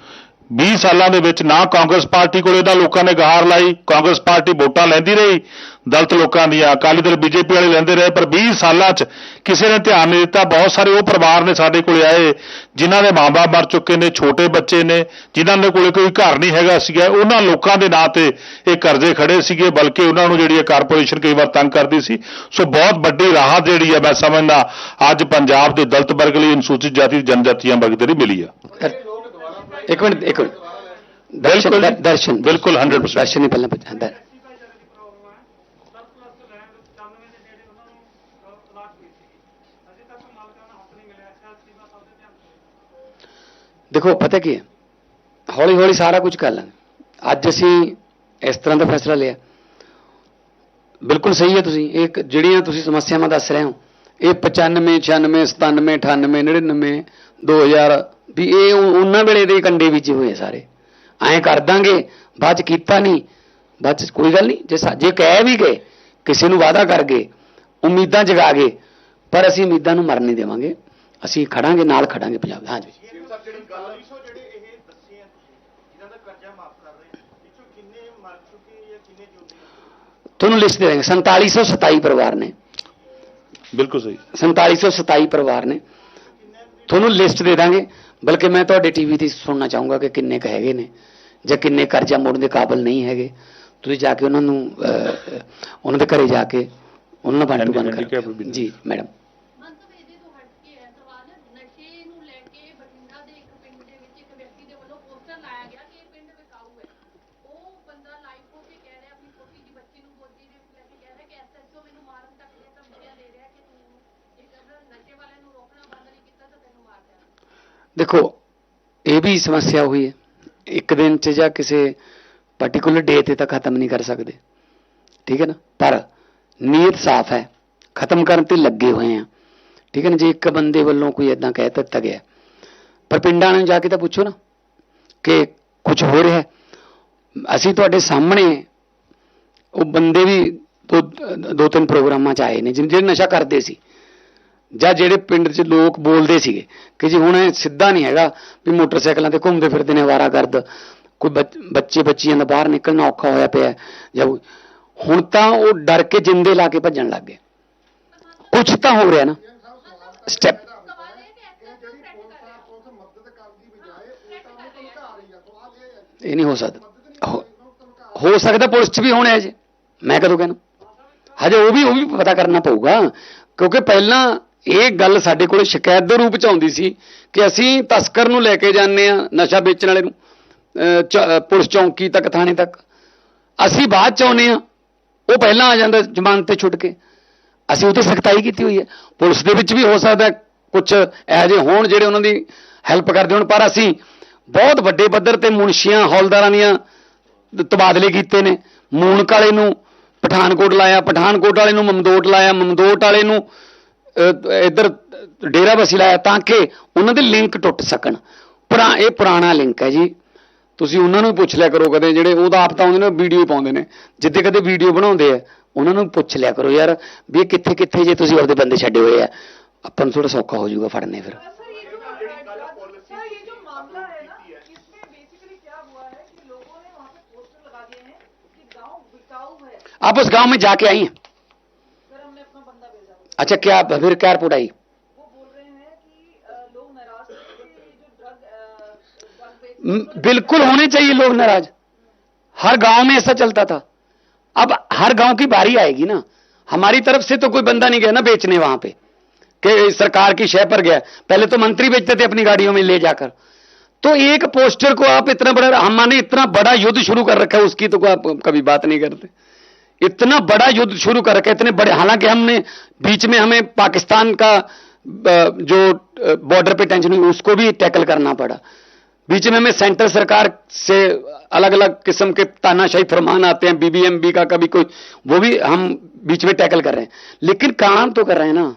20 ਸਾਲਾਂ ਦੇ ਵਿੱਚ ਨਾ ਕਾਂਗਰਸ ਪਾਰਟੀ ਕੋਲੇ ਦਾ ਲੋਕਾਂ ਨੇ ਗਹਾਰ ਲਾਈ ਕਾਂਗਰਸ ਪਾਰਟੀ ਵੋਟਾਂ ਲੈਂਦੀ ਰਹੀ। ਦਲਿਤ ਲੋਕਾਂ ਦੀਆਂ ਅਕਾਲੀ ਦਲ ਬੀਜੇਪੀ ਵਾਲੇ ਲੈਂਦੇ ਰਹੇ ਪਰ 20 ਸਾਲਾਂ 'ਚ ਕਿਸੇ ਨੇ ਧਿਆਨ ਨਹੀਂ ਦਿੱਤਾ। ਬਹੁਤ ਸਾਰੇ ਉਹ ਪਰਿਵਾਰ ਨੇ ਸਾਡੇ ਕੋਲੇ ਆਏ ਜਿਨ੍ਹਾਂ ਦੇ ਮਾਪੇ ਮਰ ਚੁੱਕੇ ਨੇ ਛੋਟੇ ਬੱਚੇ ਨੇ ਜਿਨ੍ਹਾਂ ਦੇ ਕੋਲੇ ਕੋਈ ਘਰ ਨਹੀਂ ਹੈਗਾ ਸੀਗਾ। ਉਹਨਾਂ ਲੋਕਾਂ ਦੇ ਨਾਂ ਤੇ ਇਹ ਕਰਜ਼ੇ ਖੜੇ ਸੀਗੇ ਬਲਕਿ ਉਹਨਾਂ ਨੂੰ ਜਿਹੜੀ ਹੈ ਕਾਰਪੋਰੇਸ਼ਨ ਕਈ ਵਾਰ ਤੰਗ ਕਰਦੀ ਸੀ। ਸੋ ਬਹੁਤ ਵੱਡੀ ਰਾਹਤ ਜਿਹੜੀ ਹੈ ਮੈਂ ਸਮਝਦਾ ਅੱਜ ਪੰਜਾਬ ਦੇ ਦਲਿਤ ਵਰਗ ਲਈ ਅਨੁਸੂਚਿਤ ਜਾਤੀ ਜਨਜਾਤੀਆਂ ਵਰਗ ਦੇ ਲਈ ਮਿਲੀ ਆ। ਇੱਕ ਮਿੰਟ ਇੱਕ ਮਿੰਟ। ਦਰਸ਼ਨ ਬਿਲਕੁਲ। ਦਰ- ਦਰਸ਼ਨ। ਬਿਲਕੁਲ 100% ਦਰਸ਼ਨ ਹੀ ਪਹਿਲਾਂ ਪੁੱਛਾਂ। ਦੇਖੋ, ਪਤਾ ਕੀ ਹੈ? ਹੌਲੀ ਹੌਲੀ ਸਾਰਾ ਕੁਝ ਕਰ ਲਾਂਗੇ। ਅੱਜ ਅਸੀਂ ਇਸ ਤਰ੍ਹਾਂ ਦਾ ਫੈਸਲਾ ਲਿਆ। ਬਿਲਕੁਲ ਸਹੀ ਹੈ ਤੁਸੀਂ। ਇਹ ਜਿਹੜੀਆਂ ਤੁਸੀਂ ਸਮੱਸਿਆਵਾਂ ਦੱਸ ਰਹੇ ਹੋ, ਇਹ 95 96 97 98 99 2000 ਵੀ ਇਹ ਉਹਨਾਂ ਵੇਲੇ ਦੇ ਕੰਡੇ ਵਿੱਚ ਹੋਏ ਸਾਰੇ। ਐਂ ਕਰ ਦਾਂਗੇ, ਬਾਅਦ ਚ ਕੀਤਾ ਨਹੀਂ, ਬਾਅਦ ਚ ਕੋਈ ਗੱਲ ਨਹੀਂ। ਜੇ ਸਾ- ਜੇ ਕਹਿ ਵੀ ਗਏ, ਕਿਸੇ ਨੂੰ ਵਾਅਦਾ ਕਰ ਗਏ, ਉਮੀਦਾਂ ਜਗਾ ਗਏ, ਪਰ ਅਸੀਂ ਉਮੀਦਾਂ ਨੂੰ ਮਰਨ ਨਹੀਂ ਦੇਵਾਂਗੇ। ਅਸੀਂ ਖੜਾਂਗੇ, ਨਾਲ ਖੜਾਂਗੇ ਪੰਜਾਬ ਦਾ ਹਾਂਜੀ ਜਿਹੜੀ ਗੱਲ ਜਿਹੜੇ ਇਹ ਦੱਸੇ ਆ ਜਿਨ੍ਹਾਂ ਦਾ ਕਰਜ਼ਾ ਮਾਫ ਕਰ ਰਹੇ ਵਿੱਚੋਂ ਕਿੰਨੇ ਮਰ ਚੁੱਕੇ ਜਾਂ ਕਿੰਨੇ ਜਿਉਂਦੇ ਤੁਹਾਨੂੰ ਲਿਸਟ ਦੇ ਦਾਂਗੇ 4727 ਪਰਿਵਾਰ ਨੇ। ਬਿਲਕੁਲ ਸਹੀ। 4727 ਪਰਿਵਾਰ ਨੇ। ਤੁਹਾਨੂੰ ਲਿਸਟ ਦੇ ਦਾਂਗੇ ਬਲਕਿ ਮੈਂ ਤੁਹਾਡੇ ਟੀਵੀ ਤੇ ਸੁਣਨਾ ਚਾਹੂੰਗਾ ਕਿ ਕਿੰਨੇ ਕ ਹੈਗੇ ਨੇ ਜਾਂ ਕਿੰਨੇ ਕਰਜ਼ਾ ਮੋੜਨ ਦੇ ਕਾਬਿਲ ਨਹੀਂ ਹੈਗੇ। ਤੁਸੀਂ ਜਾ ਕੇ ਉਹਨਾਂ ਨੂੰ ਉਹਨਾਂ ਦੇ ਘਰੇ ਜਾ ਕੇ ਉਹਨਾਂ ਨਾਲ ਬੰਦ ਕਰ। ਜੀ ਮੈਡਮ ਮੰਤਵ ਇਹਦੇ ਤੋਂ ਹਟ ਕੇ ਹੈ ਸਵਾਲ ਨਸ਼ੇ ਨੂੰ ਲੈ ਕੇ ਬਠਿੰਡਾ ਦੇ ਇੱਕ ਪਿੰਡ ਦੇ ਵਿੱਚ ਇੱਕ ਵਿਅਕਤੀ ਦੇ ਵੱਲੋਂ ਪੋਸਟਰ ਲਾਇਆ ਗਿਆ ਕਿ ਇਹ ਪਿੰਡ ਵਿਕਾਊ ਹੈ ਦੇਖੋ, ਇਹ ਵੀ ਸਮੱਸਿਆ ਹੋਈ ਹੈ। ਇੱਕ ਦਿਨ ਚ ਜਾਂ ਕਿਸੇ ਪਾਰਟਿਕੂਲਰ ਡੇ ਤੇ ਤਾਂ ਖਤਮ ਨਹੀਂ ਕਰ ਸਕਦੇ। ਠੀਕ ਹੈ ਨਾ? ਪਰ ਨੀਅਤ ਸਾਫ਼ ਹੈ। ਖਤਮ ਕਰਨ ਤੇ ਲੱਗੇ ਹੋਏ ਆ ਠੀਕ ਹੈ ਨਾ? ਜੇ ਇੱਕ ਬੰਦੇ ਵੱਲੋਂ ਕੋਈ ਇਦਾਂ ਕਹਿ ਦਿੱਤਾ ਗਿਆ ਪਰ ਪਿੰਡਾਂ ਨੂੰ ਜਾ ਕੇ ਤਾਂ ਪੁੱਛੋ ਨਾ ਕਿ ਕੁਝ ਹੋ ਰਿਹਾ ਅਸੀਂ ਤੁਹਾਡੇ ਸਾਹਮਣੇ ਉਹ ਬੰਦੇ ਵੀ ਦੋ ਦੋ ਤਿੰਨ ਪ੍ਰੋਗਰਾਮਾਂ ਚ ਆਏ ਨੇ, ਜਿਨ- ਜਿਹੜੇ ਨਸ਼ਾ ਕਰਦੇ ਸੀ। ਜਾਂ ਜਿਹੜੇ ਪਿੰਡ 'ਚ ਲੋਕ ਬੋਲਦੇ ਸੀਗੇ ਕਿ ਜੀ ਹੁਣ ਸਿੱਧਾ ਨਹੀਂ ਹੈਗਾ ਵੀ ਮੋਟਰਸਾਈਕਲਾਂ ਤੇ ਘੁੰਮਦੇ ਫਿਰਦੇ ਨੇ ਆਵਾਰਾ ਕਰਦ ਕੋਈ ਬੱਚੇ ਬੱਚੀਆਂ ਦਾ ਬਾਹਰ ਨਿਕਲਣਾ ਔਖਾ ਹੋਇਆ ਪਿਆ ਜਾਂ ਹੁਣ ਤਾਂ ਉਹ ਡਰ ਕੇ ਜਿੰਦੇ ਲਾ ਕੇ ਭੱਜਣ ਲੱਗ ਗਏ। ਕੁਝ ਤਾਂ ਹੋ ਰਿਹਾ ਨਾ। ਸਟੈਪ ਇਹ ਨਹੀਂ ਹੋ ਸਕਦਾ। ਹੋ ਸਕਦਾ ਪੁਲਿਸ 'ਚ ਵੀ ਹੋਣਾ ਜੇ। ਮੈਂ ਕਦੋਂ ਕਹਿੰਦਾ ਹਜੇ ਉਹ ਵੀ ਉਹ ਵੀ ਪਤਾ ਕਰਨਾ ਪਊਗਾ, ਕਿਉਂਕਿ ਪਹਿਲਾਂ ਇਹ ਗੱਲ ਸਾਡੇ ਕੋਲ ਸ਼ਿਕਾਇਤ ਦੇ ਰੂਪ ਚ ਆਉਂਦੀ ਸੀ ਕਿ ਅਸੀਂ ਤਸਕਰ ਨੂੰ ਲੈ ਕੇ ਜਾਂਦੇ ਆ ਨਸ਼ਾ ਵੇਚਣ ਵਾਲੇ ਨੂੰ ਚ- ਪੁਲਿਸ ਚੌਂਕੀ ਤੱਕ, ਥਾਣੇ ਤੱਕ। ਅਸੀਂ ਬਾਅਦ ਚ ਆਉਨੇ ਆ ਉਹ ਪਹਿਲਾਂ ਆ ਜਾਂਦਾ ਜ਼ਮਾਨਤ ਤੇ ਛੁੱਟ ਕੇ। ਅਸੀਂ ਉਹ ਤੇ ਸਖਤਾਈ ਕੀਤੀ ਹੋਈ ਹੈ। ਪੁਲਿਸ ਦੇ ਵਿੱਚ ਵੀ ਹੋ ਸਕਦਾ ਕੁਝ ਇਹੋ ਜਿਹੇ ਹੋਣ ਜਿਹੜੇ ਉਹਨਾਂ ਦੀ ਹੈਲਪ ਕਰਦੇ ਹੋਣ, ਪਰ ਅਸੀਂ ਬਹੁਤ ਵੱਡੇ ਪੱਧਰ ਤੇ ਮੁਨਸ਼ੀਆਂ, ਹੌਲਦਾਰਾਂ ਦੀਆਂ ਤਬਾਦਲੇ ਕੀਤੇ ਨੇ। ਮੂਨਕ ਵਾਲੇ ਨੂੰ ਪਠਾਨਕੋਟ ਲਾਇਆ, ਪਠਾਨਕੋਟ ਵਾਲੇ ਨੂੰ ਮਮਦੋਟ ਲਾਇਆ, ਮਮਦੋਟ ਵਾਲੇ ਨੂੰ ਇੱਧਰ ਡੇਰਾ ਬਸੀ ਲਾਇਆ ਤਾਂ ਕਿ ਉਹਨਾਂ ਦੇ ਲਿੰਕ ਟੁੱਟ ਸਕਣ ਪੁਰਾ ਇਹ ਪੁਰਾਣਾ ਲਿੰਕ ਹੈ ਜੀ ਤੁਸੀਂ ਉਹਨਾਂ ਨੂੰ ਵੀ ਪੁੱਛ ਲਿਆ ਕਰੋ ਕਦੇ ਜਿਹੜੇ ਉਹ ਤਾਂ ਆਪ ਤਾਂ ਆਉਂਦੇ ਨੇ ਵੀਡੀਓ ਪਾਉਂਦੇ ਨੇ ਜਿੱਦੇ ਕਦੇ ਵੀਡੀਓ ਬਣਾਉਂਦੇ ਆ ਉਹਨਾਂ ਨੂੰ ਪੁੱਛ ਲਿਆ ਕਰੋ ਯਾਰ ਵੀ ਇਹ ਕਿੱਥੇ ਕਿੱਥੇ ਜੇ ਤੁਸੀਂ ਆਪਦੇ ਬੰਦੇ ਛੱਡੇ ਹੋਏ ਆ ਆਪਾਂ ਨੂੰ ਥੋੜਾ ਸੌਖਾ ਹੋ ਜਾਊਗਾ ਫੜਨੇ ਫਿਰ सर ये जो सर ये जो मामला है ना इसमें बेसिकली क्या हुआ है कि लोगों ने वहाँ पे पोस्टर लगा दिए हैं कि गांव बिकाऊ है आप उस गांव में जाके आई हैं ड्रग क्या बेच म, बिल्कुल होने चाहिए लोग नाराज़। हर गाँव में ऐसा चलता था। अब हर गाँव की बारी आएगी ना। हमारी तरफ़ से तो कोई बंदा नहीं गया ना बेचने वहाँ पे। कि सरकार की शय पर गया। पहले तो मंत्री बेचते थे अपनी गाड़ियों में ले जाकर। तो एक पोस्टर को आप इतना बड़ा हमने इतना बड़ा युद्ध शुरू कर रखा है उसकी तो आप कभी बात नहीं करते। इतना बड़ा युद्ध शुरू कर रखा इतने बड़े, हालाँकि हमने बीच में हमें पाकिस्तान का जो बॉर्डर पे टेंशन हुई, उसको भी टैकल करना पड़ा। बीच में हमें सेंट्रल सरकार से अलग अलग किस्म के तानाशाही फरमान आते हैं बीबीएमबी का कभी कोई, वो भी हम बीच में टैकल कर रहे हैं। लेकिन काम तो कर रहे हैं ना।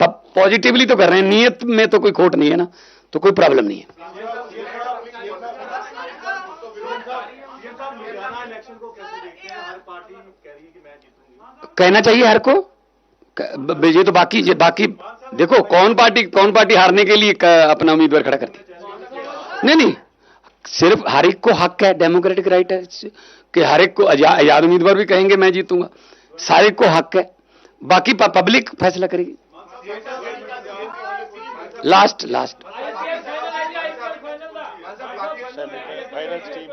पॉजिटिवली तो कर रहे हैं, नीयत में तो कोई खोट नहीं है ना तो कोई प्रॉब्लम नहीं है। कहना चाहिए हर को? ये तो बाकी, ये बाकी, देखो, कौन पार्टी कौन पार्टी हारने के लिए अपना उम्मीदवार खड़ा करती? नहीं नहीं, सिर्फ़ हर एक को हक है, डेमोक्रेटिक राइट है कि हर एक को आज़ाद उम्मीदवार भी कहेंगे, मैं जीतूँगा। सारे को हक है, बाकी पब्लिक फैसला करेगी। लास्ट लास्ट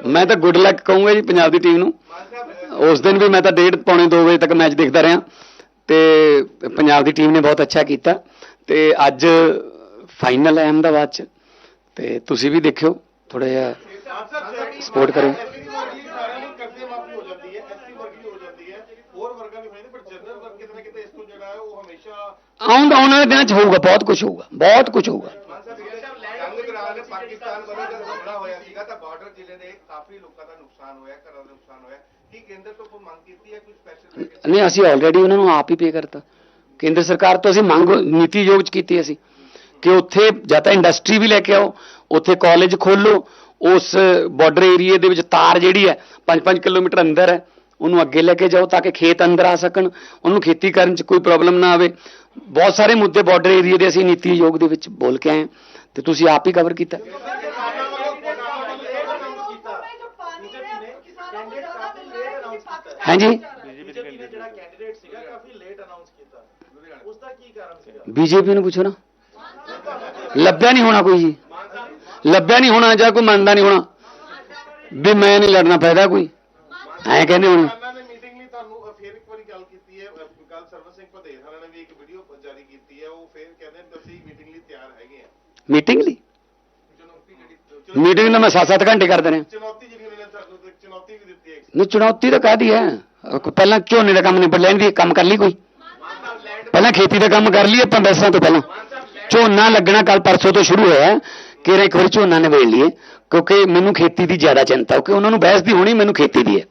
मैं तो गुड लक कहूँगा जी, पंजाब की टीम ਉਸ ਦਿਨ ਵੀ ਮੈਂ ਤਾਂ ਡੇਢ ਪੌਣੇ 2 ਵਜੇ ਤੱਕ ਮੈਚ ਦੇਖਦਾ ਰਿਹਾ ਤੇ ਪੰਜਾਬ ਦੀ ਟੀਮ ਨੇ ਬਹੁਤ ਅੱਛਾ ਕੀਤਾ ਤੇ ਅੱਜ ਫਾਈਨਲ ਹੈ ਅਹਿਮਦਾਬਾਦ ਚ। ਤੇ ਤੁਸੀਂ ਵੀ ਦੇਖਿਓ ਥੋੜਾ ਜਿਹਾ ਸਪੋਰਟ ਕਰੋ। ਆਉਣ ਆਉਣ ਵਾਲੇ ਦਿਨਾਂ ਚ ਹੋਊਗਾ, ਬਹੁਤ ਕੁਝ ਹੋਊਗਾ, ਬਹੁਤ ਕੁਝ ਹੋਊਗਾ। ਪਾਕਿਸਤਾਨ ਵੱਲੋਂ ਜਦ ਹਮਲਾ ਹੋਇਆ ਸੀਗਾ ਤਾਂ ਬਾਰਡਰ ਜ਼ਿਲ੍ਹੇ ਦੇ ਕਾਫੀ ਲੋਕਾਂ ਦਾ ਨੁਕਸਾਨ ਹੋਇਆ, ਘਰਾਂ ਦਾ ਕੀ ਕੇਂਦਰ ਤੋਂ ਕੋਈ ਮੰਗ ਕੀਤੀ ਹੈ ਕੁਝ ਸਪੈਸ਼ਲ ਪੈਕੇਜ ਨਹੀਂ ਅਸੀਂ ਆਲਰੇਡੀ ਉਹਨਾਂ ਨੂੰ ਆਪ ਹੀ ਪੇ ਕਰਤਾ। ਕੇਂਦਰ ਸਰਕਾਰ ਤੋਂ ਅਸੀਂ ਮੰਗ ਨੀਤੀ ਯੋਗ ਚ ਕੀਤੀ ਅਸੀਂ ਕਿ ਉੱਥੇ ਜਾਂ ਤਾਂ ਇੰਡਸਟਰੀ ਵੀ ਲੈ ਕੇ ਆਓ ਉੱਥੇ ਕਾਲਜ ਖੋਲੋ ਉਸ ਬਾਰਡਰ ਏਰੀਏ ਦੇ ਵਿੱਚ ਤਾਰ ਜਿਹੜੀ ਹੈ 5-5 ਕਿਲੋਮੀਟਰ ਅੰਦਰ ਹੈ ਉਹਨੂੰ ਅੱਗੇ ਲੈ ਕੇ ਜਾਓ ਤਾਂ ਕਿ ਖੇਤ ਅੰਦਰ ਆ ਸਕਣ ਉਹਨੂੰ ਖੇਤੀ ਕਰਨ ਚ ਕੋਈ ਪ੍ਰੋਬਲਮ ਨਾ ਆਵੇ। ਬਹੁਤ ਸਾਰੇ ਮੁੱਦੇ ਬਾਰਡਰ ਏਰੀਏ ਦੇ ਅਸੀਂ ਨੀਤੀ ਯੋਗ ਦੇ ਵਿੱਚ ਬੋਲ ਕੇ ਆਏ ਤੇ ਤੁਸੀਂ ਆਪ ਹੀ ਕਵਰ ਕੀਤਾ। ਹਾਂਜੀ। ਬੀਜੇਪੀ ਨੇ ਜਿਹੜਾ ਕੈਂਡੀਡੇਟ ਸੀਗਾ ਕਾਫੀ ਲੇਟ ਅਨਾਉਂਸ ਕੀਤਾ। ਉਸ ਦਾ ਕੀ ਕਾਰਨ ਸੀਗਾ? ਬੀਜੇਪੀ ਨੂੰ ਪੁੱਛੋ ਨਾ। ਲੱਭਿਆ ਨਹੀਂ ਹੋਣਾ ਕੋਈ ਜੀ। ਲੱਭਿਆ ਨਹੀਂ ਹੋਣਾ ਜਾਂ ਕੋਈ ਮੰਨਦਾ ਨਹੀਂ ਹੋਣਾ। ਵੀ ਮੈਂ ਨਹੀਂ ਲੜਨਾ ਫਾਇਦਾ ਕੋਈ। ਐਂ ਕਹਿੰਦੇ ਹੁਣ। ਨੇ ਮੀਟਿੰਗ ਲਈ ਤੁਹਾਨੂੰ ਅ, ਫਿਰ ਇੱਕ ਵਾਰੀ ਗੱਲ ਕੀਤੀ ਹੈ। ਕੱਲ ਸਰਵਨ ਸਿੰਘ ਪਧੇਰ ਹਰਾਂ ਨੇ ਵੀ ਇੱਕ ਵੀਡੀਓ ਜਾਰੀ ਕੀਤੀ ਹੈ। ਉਹ ਫਿਰ ਕਹਿੰਦੇ ਨੇ ਅਸੀਂ ਮੀਟਿੰਗ ਲਈ ਤਿਆਰ ਹੈਗੇ ਆ। ਮੀਟਿੰਗ ਲਈ? ਚੁਣੌਤੀ ਜਿਹੜੀ ਮੀਟਿੰਗ ਤਾਂ ਮੈਂ 7-7 ਘੰਟੇ ਕਰ ਦੇਣੇ ਚੁਣੌਤੀ ਜਿਹੜੀ ਉਹਨਾਂ ਨੇ ਇੱਕ ਚੁਣੌਤੀ ਵੀ ਦਿੱਤੀ। ਨਹੀਂ, ਚੁਣੌਤੀ ਤਾਂ ਕਾਹਦੀ ਹੈ? ਪਹਿਲਾਂ ਝੋਨੇ ਦਾ ਕੰਮ ਨਿਬੜ ਲੈਣ ਦੀ? ਕੰਮ ਕਰ ਲਈ ਕੋਈ? ਪਹਿਲਾਂ ਖੇਤੀ ਦਾ ਕੰਮ ਕਰ ਲਈ ਆਪਾਂ ਵੈਸਾਂ ਤੋਂ ਪਹਿਲਾਂ। ਝੋਨਾ ਲੱਗਣਾ ਕੱਲ ਪਰਸੋਂ ਤੋਂ ਸ਼ੁਰੂ ਹੋਇਆ। ਹੈ। ਇੱਕ ਵਾਰੀ ਝੋਨਾ ਨਿਬੇੜ ਲਈਏ। ਕਿਉਂਕਿ ਮੈਨੂੰ ਖੇਤੀ ਦੀ ਜ਼ਿਆਦਾ ਚਿੰਤਾ। ਕਿਉਂਕਿ ਉਹਨਾਂ ਨੂੰ ਬਹਿਸ ਦੀ ਹੋਣੀ, ਮੈਨੂੰ ਖੇਤੀ ਦੀ ਹੈ।